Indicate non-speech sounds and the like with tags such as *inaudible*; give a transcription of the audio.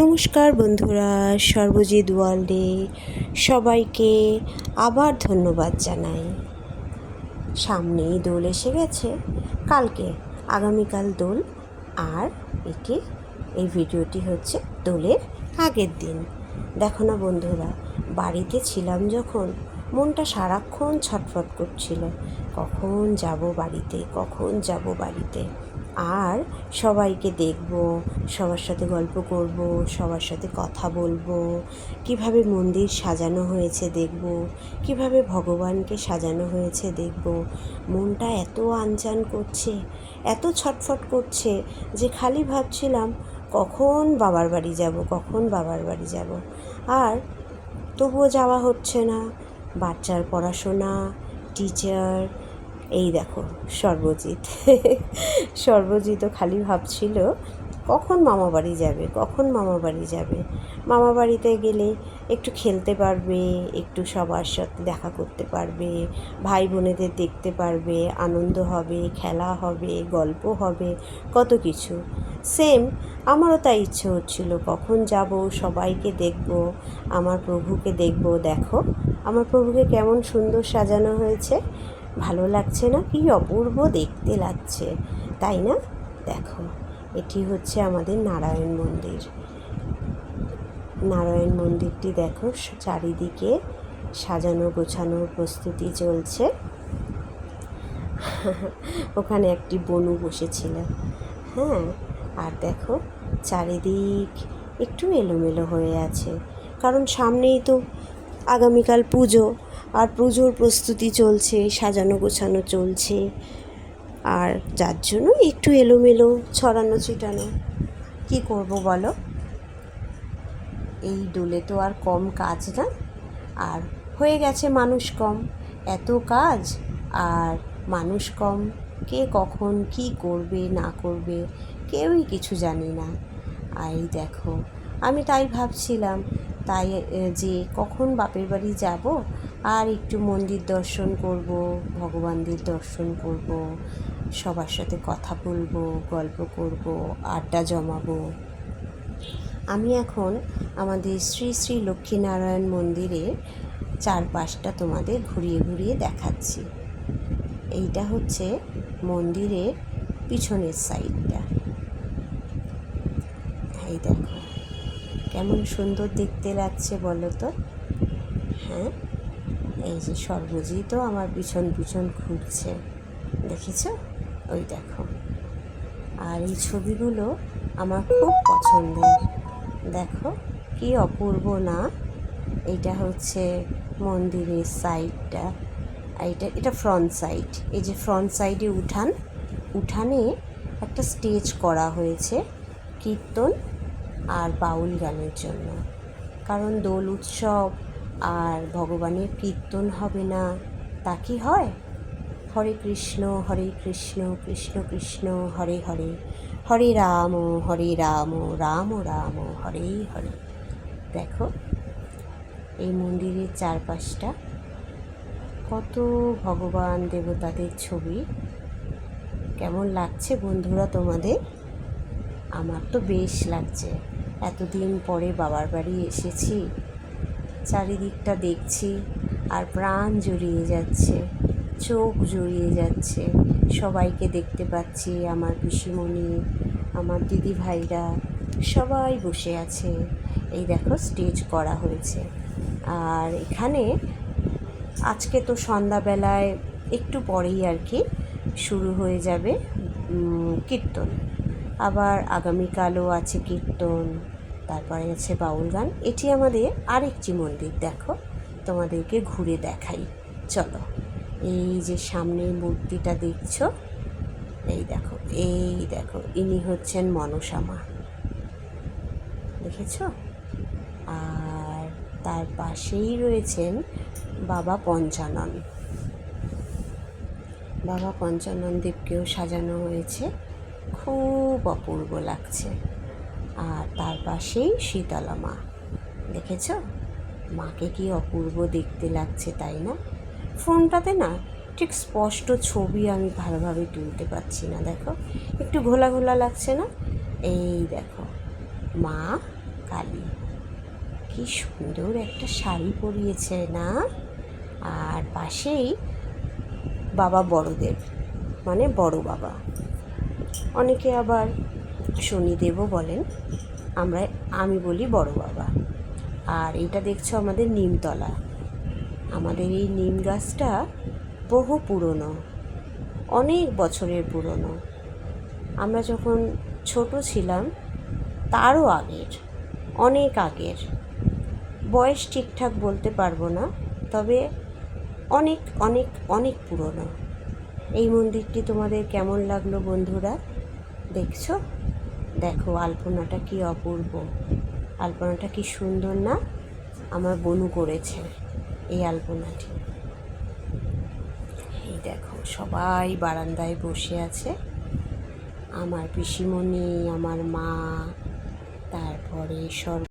নমস্কার বন্ধুরা, সর্বজিৎ ওয়ার্ল্ডে সবাইকে আবার ধন্যবাদ জানাই। সামনেই দোল এসে গেছে, কালকে আগামীকাল দোল, আর এটি এই ভিডিওটি হচ্ছে দোলের আগের দিন। দেখো না বন্ধুরা, বাড়িতে ছিলাম যখন, মনটা সারাক্ষণ ছটফট করছিল, কখন যাব বাড়িতে, কখন যাব বাড়িতে। আর সবাইকে দেখব, সবার সাথে গল্প করব, সবার সাথে কথা বলব, কীভাবে মন্দির সাজানো হয়েছে দেখব, কীভাবে ভগবানকে সাজানো হয়েছে দেখব। মনটা এত আনচান করছে, এত ছটফট করছে যে খালি ভাবছিলাম কখন বাবার বাড়ি যাব, কখন বাবার বাড়ি যাব। আর তবুও যাওয়া হচ্ছে না, বাচ্চার পড়াশোনা টিচার এই দেখো, সর্বজিৎ। *laughs* সর্বজিৎও খালি ভাবছিল, কখন মামা বাড়ি যাবে, কখন মামা বাড়ি যাবে? মামা বাড়িতে গেলে একটু খেলতে পারবে, একটু সবার সাথে দেখা করতে পারবে, ভাই বোনেদের দেখতে পারবে, আনন্দ হবে, খেলা হবে, গল্প হবে, কত কিছু। সেম, আমারও তাই ইচ্ছে হচ্ছিল, কখন যাব, সবাইকে দেখব, আমার প্রভুকে দেখব। দেখো, আমার প্রভুকে কেমন সুন্দর সাজানো হয়েছে। ভালো লাগছে না? কি অপূর্ব দেখতে লাগছে, তাই না? দেখো, এটি হচ্ছে আমাদের নারায়ণ মন্দির। নারায়ণ মন্দিরটি দেখো, চারিদিকে সাজানো গোছানোর প্রস্তুতি চলছে। ওখানে একটি বনু বসেছিল। হ্যাঁ আর দেখো, চারিদিক একটু এলোমেলো হয়ে আছে। কারণ সামনেই তো আগামীকাল পুজো। আর পুজোর প্রস্তুতি চলছে, সাজানো গোছানো চলছে। আর যার জন্য একটু এলোমেলো, ছড়ানো ছিটানো। কী করব বলো? এই দোলে তো আর কম কাজ না। আর হয়ে গেছে মানুষ কম। এত কাজ? আর মানুষ কম? কে কখন কি করবে, না করবে, কেউই কিছু জানি না। আর এই দেখো, আমি তাই ভাবছিলাম, তাই যে কখন বাপের বাড়ি যাব আর একটু মন্দির দর্শন করব, ভগবানদের দর্শন করব, সবার সাথে কথা বলব, গল্প করব, আড্ডা জমাবো। আমি এখন আমাদের শ্রী শ্রী লক্ষ্মীনারায়ণ মন্দিরের চারপাশটা তোমাদের ঘুরিয়ে ঘুরিয়ে দেখাচ্ছি। এইটা হচ্ছে মন্দিরের পিছনের সাইডটা। এই দেখো, কেমন সুন্দর দেখতে লাগছে বলো তো? হ্যাঁ? এই যে সর্বজিৎও আমার পিছন পিছন ঘুরছে। দেখেছ? ওই দেখো। আর এই ছবিগুলো আমার খুব পছন্দের। দেখো, কি অপূর্ব না? এটা হচ্ছে মন্দিরের সাইডটা। এইটা এটা ফ্রন্ট সাইড এই যে ফ্রন্ট সাইডে উঠান। উঠানে একটা স্টেজ করা হয়েছে কীর্তন আর বাউল গানের জন্য। কারণ দোল উৎসব আর ভগবানের কীর্তন হবে না, তা কি হয়? হরে কৃষ্ণ হরে কৃষ্ণ কৃষ্ণ কৃষ্ণ, হরে হরে। হরে রাম হরে রাম রাম রাম, হরে হরে। দেখো, এই মন্দিরের চারপাশটা কত ভগবান দেবতাদের ছবি। কেমন লাগছে বন্ধুরা তোমাদের? আমার তো বেশ লাগছে। এতদিন পরে বাবার বাড়ি এসেছি। চারিদিকটা দেখছি আর প্রাণ জড়িয়ে যাচ্ছে, চোখ জড়িয়ে যাচ্ছে। সবাইকে দেখতে পাচ্ছি, আমার পিসিমণি, আমার দিদি ভাইরা সবাই বসে আছে। এই দেখো স্টেজ করা হয়েছে। আর এখানে আজকে তো সন্ধ্যাবেলায় একটু পরেই আর কি শুরু হয়ে যাবে কীর্তন। আবার আগামীকালও আছে কীর্তন। তারপরে আছে বাউল গান। এটি আমাদের আরেকটি মন্দির, দেখো। তোমাদেরকে ঘুরে দেখাই। চলো, এই যে সামনের মূর্তিটা দেখছ, এই দেখো এই দেখো, ইনি হচ্ছেন মনসা মা। দেখেছ? আর তার পাশেই রয়েছেন বাবা পঞ্চানন। বাবা পঞ্চানন দেবকেও সাজানো হয়েছে। খুব অপূর্ব লাগছে। আর তার পাশেই শীতলা মা। দেখেছ? মাকে কি অপূর্ব দেখতে লাগছে, তাই না? ফোনটাতে না ঠিক স্পষ্ট ছবি আমি ভালোভাবে তুলতে পারছি না, দেখো। একটু ঘোলা ঘোলা লাগছে না? এই দেখো, মা কালী। কি সুন্দর একটা শাড়ি পরিয়েছে না? আর পাশেই বাবা বড়দেব মানে বড় বাবা। অনেকে আবার শনিদেবও বলেন, আমরা, আমি বলি বড় বাবা। আর এটা দেখছ আমাদের নিমতলা। আমাদের এই নিম গাছটা বহু পুরনো, অনেক বছরের পুরনো। আমরা যখন ছোট ছিলাম, তারও আগের, অনেক আগের। বয়স ঠিকঠাক বলতে পারব না, তবে অনেক অনেক অনেক পুরনো। এই মন্দিরটি তোমাদের কেমন লাগল বন্ধুরা? দেখছ? দেখো আলপনাটা কি অপূর্ব। আলপনাটা কি সুন্দর না? আমার বনু করেছে এই আলপনাটি। এই দেখো, সবাই বারান্দায় বসে আছে। আমার পিসিমণি, আমার মা, তারপরে সর